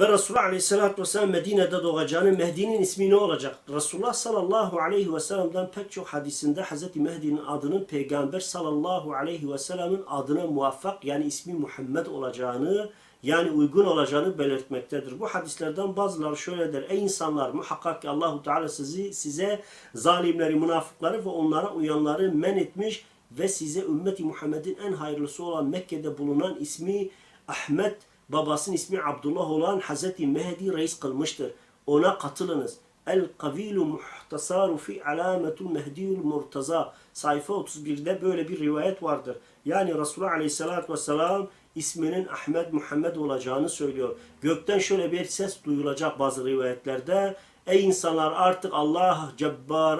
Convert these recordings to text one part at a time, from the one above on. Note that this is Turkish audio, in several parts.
ve Resulullah Aleyhisselatü Vesselam Medine'de doğacağını, Mehdi'nin ismi ne olacak? Resulullah sallallahu aleyhi ve sellem'den pek çok hadisinde Hz. Mehdi'nin adının Peygamber sallallahu aleyhi ve sellem'in adına muvaffak yani ismi Muhammed olacağını yani uygun olacağını belirtmektedir. Bu hadislerden bazıları şöyle der. Ey insanlar muhakkak ki Allahu Teala sizi size zalimleri, münafıkları ve onlara uyanları men etmiş ve size ümmeti Muhammed'in en hayırlısı olan Mekke'de bulunan ismi Ahmet, babasının ismi Abdullah olan Hazreti Mehdi reis kılmıştır. Ona katılınız. El kavilu muhtasaru fi alametul mehdiyul murtaza. Sayfa 31'de böyle bir rivayet vardır. Yani Resulullah Aleyhisselatü Vesselam isminin Ahmet Muhammed olacağını söylüyor. Gökten şöyle bir ses duyulacak bazı rivayetlerde. Ey insanlar artık Allah cebbar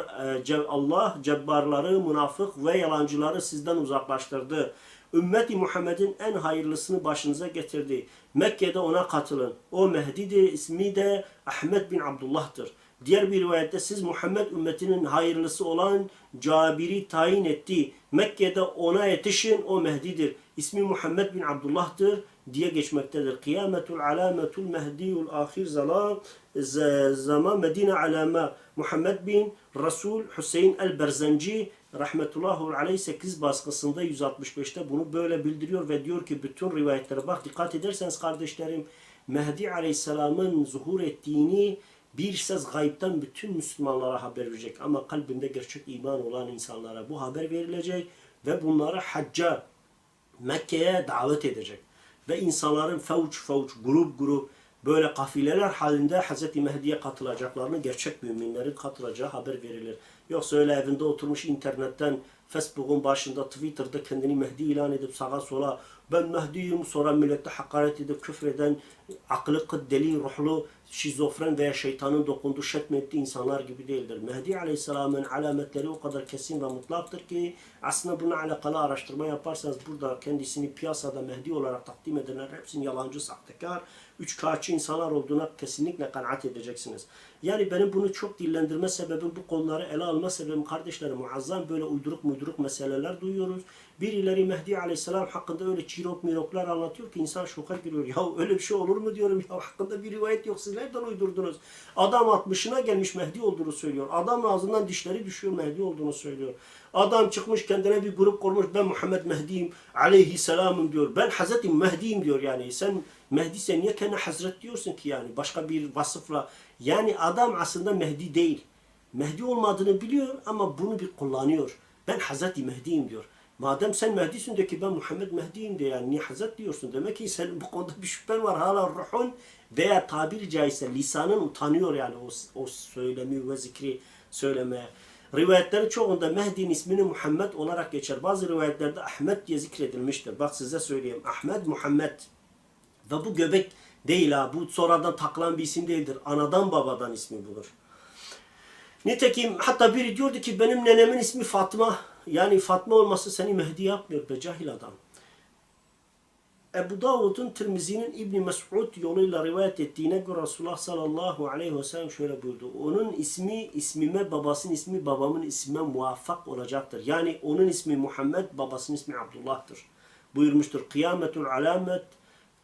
e, Allah cebbarları, münafık ve yalancıları sizden uzaklaştırdı. Ümmeti Muhammed'in en hayırlısını başınıza getirdi. Mekke'de ona katılın. O Mehdi'dir, ismi de Ahmet bin Abdullah'tır. Diğer bir rivayette siz Muhammed ümmetinin hayırlısı olan Cabir'i tayin etti. Mekke'de ona yetişin o Mehdi'dir. İsmi Muhammed bin Abdullah'tır diye geçmektedir. Kıyametul alametul mehdiyul ahir zaman zaman Medine alama Muhammed bin Resul Hüseyin el Berzenci rahmetullahi aleyh 8 baskısında 165'te bunu böyle bildiriyor ve diyor ki bütün rivayetlere bak dikkat ederseniz kardeşlerim Mehdi aleyhisselamın zuhur ettiğini bir ses gayipten bütün Müslümanlara haber verecek ama kalbinde gerçek iman olan insanlara bu haber verilecek ve bunlara hacca Mekke'ye davet edecek. Ve insanların fevç fevç, grup grup böyle kafileler halinde Hz. Mehdi'ye katılacaklarını gerçek müminlerin katılacağı haber verilir. Yoksa öyle evinde oturmuş internetten Facebook'un başında Twitter'da kendini Mehdi ilan edip sağa sola ben Mehdi'yim sonra millete hakaret edip küfreden aklı kıt, deli, ruhlu, şizofren veya şeytanın dokunduğu şetmettiği insanlar gibi değildir. Mehdi Aleyhisselam'ın alametleri o kadar kesin ve mutlaktır ki aslında buna alakalı araştırma yaparsanız burada kendisini piyasada Mehdi olarak takdim edenler hepsinin yalancı, sahtekar, üç kağıtçı insanlar olduğuna kesinlikle kanaat edeceksiniz. Yani benim bunu çok dillendirme sebebim, bu konuları ele alma sebebim kardeşlerim muazzam böyle uyduruk muyduruk meseleler duyuyoruz. Birileri Mehdi Aleyhisselam hakkında öyle çirok miroklar anlatıyor ki insan şoka giriyor. Ya öyle bir şey olur mu diyorum ya hakkında bir rivayet yok siz nereden uydurdunuz? Adam 60'ına gelmiş Mehdi olduğunu söylüyor. Adam ağzından dişleri düşüyor Mehdi olduğunu söylüyor. Adam çıkmış kendine bir grup kurmuş ben Muhammed Mehdi'yim aleyhisselamım diyor. Ben Hazreti Mehdi'yim diyor yani. Sen Mehdi sen niye kendine Hazret diyorsun ki yani başka bir vasıfla. Yani adam aslında Mehdi değil. Mehdi olmadığını biliyor ama bunu bir kullanıyor. Ben Hazreti Mehdi'yim diyor. Madem sen Mehdi'sin de ki ben Muhammed Mehdi'yim de yani niye Hazret diyorsun? Demek ki senin bu konuda bir şüphen var. Hala ruhun veya tabiri caizse lisanın utanıyor yani o, o söylemi ve zikri söylemeye. Rivayetlerin çoğunda Mehdi'nin ismini Muhammed olarak geçer. Bazı rivayetlerde Ahmet diye zikredilmiştir. Bak size söyleyeyim. Ahmet Muhammed. Ve bu göbek değil ha. Bu sonradan takılan bir isim değildir. Anadan babadan ismi budur. Nitekim hatta biri diyordu ki benim nenemin ismi Fatma. Yani Fatma olması seni Mehdi yapmıyor be cahil adam. Ebu Davud'un Tirmizi'nin İbni Mes'ud yoluyla rivayet ettiğine göre Resulullah sallallahu aleyhi ve sellem şöyle buyurdu. Onun ismi ismime, babasının ismi babamın ismime muvaffak olacaktır. Yani onun ismi Muhammed, babasının ismi Abdullah'tır. Buyurmuştur. Kıyametul alamet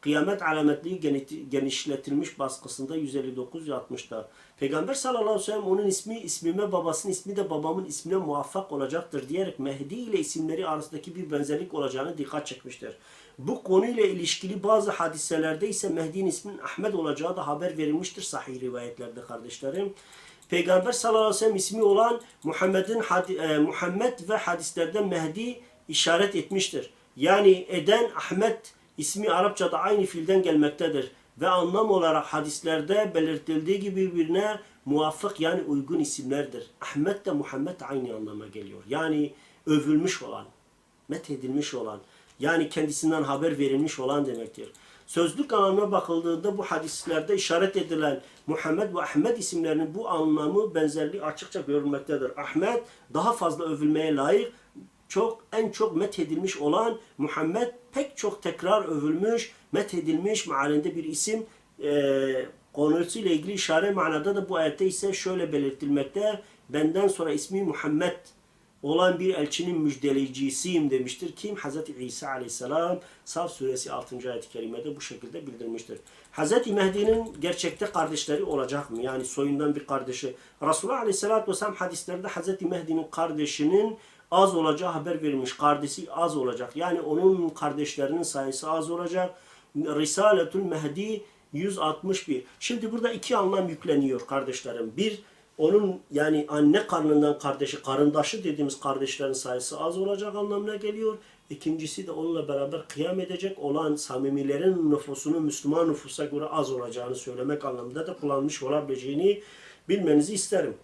Kıyamet alametliği geni- genişletilmiş baskısında 159-60'da. Peygamber sallallahu aleyhi ve sellem onun ismi ismime babasının ismi de babamın ismine muvaffak olacaktır diyerek Mehdi ile isimleri arasındaki bir benzerlik olacağını dikkat çekmiştir. Bu konuyla ilişkili bazı hadiselerde ise Mehdi'nin isminin Ahmet olacağı da haber verilmiştir sahih rivayetlerde kardeşlerim. Peygamber sallallahu aleyhi ve sellem ismi olan Muhammed'in e, Muhammed ve hadislerde Mehdi işaret etmiştir. Yani eden Ahmet ismi Arapçada aynı fiilden gelmektedir ve anlam olarak hadislerde belirtildiği gibi birbirine muvaffak yani uygun isimlerdir. Ahmet de Muhammed de aynı anlama geliyor. Yani övülmüş olan, methedilmiş olan, yani kendisinden haber verilmiş olan demektir. Sözlük anlamına bakıldığında bu hadislerde işaret edilen Muhammed ve Ahmet isimlerinin bu anlamı benzerliği açıkça görülmektedir. Ahmet daha fazla övülmeye layık, çok en çok methedilmiş olan Muhammed pek çok tekrar övülmüş, methedilmiş mealinde bir isim e, konusuyla ilgili işare manada da bu ayette ise şöyle belirtilmekte. Benden sonra ismi Muhammed olan bir elçinin müjdeleyicisiyim demiştir. Kim? Hazreti İsa aleyhisselam Saf suresi 6. ayet-i kerimede bu şekilde bildirmiştir. Hazreti Mehdi'nin gerçekte kardeşleri olacak mı? Yani soyundan bir kardeşi. Resulullah aleyhisselatü vesselam hadislerde Hazreti Mehdi'nin kardeşinin az olacağı haber verilmiş. Kardeşi az olacak. Yani onun kardeşlerinin sayısı az olacak. Risaletül Mehdi 161. Şimdi burada iki anlam yükleniyor kardeşlerim. Bir, onun yani anne karnından kardeşi, karındaşı dediğimiz kardeşlerin sayısı az olacak anlamına geliyor. İkincisi de onunla beraber kıyam edecek olan samimilerin nüfusunun Müslüman nüfusa göre az olacağını söylemek anlamında da kullanmış olabileceğini bilmenizi isterim.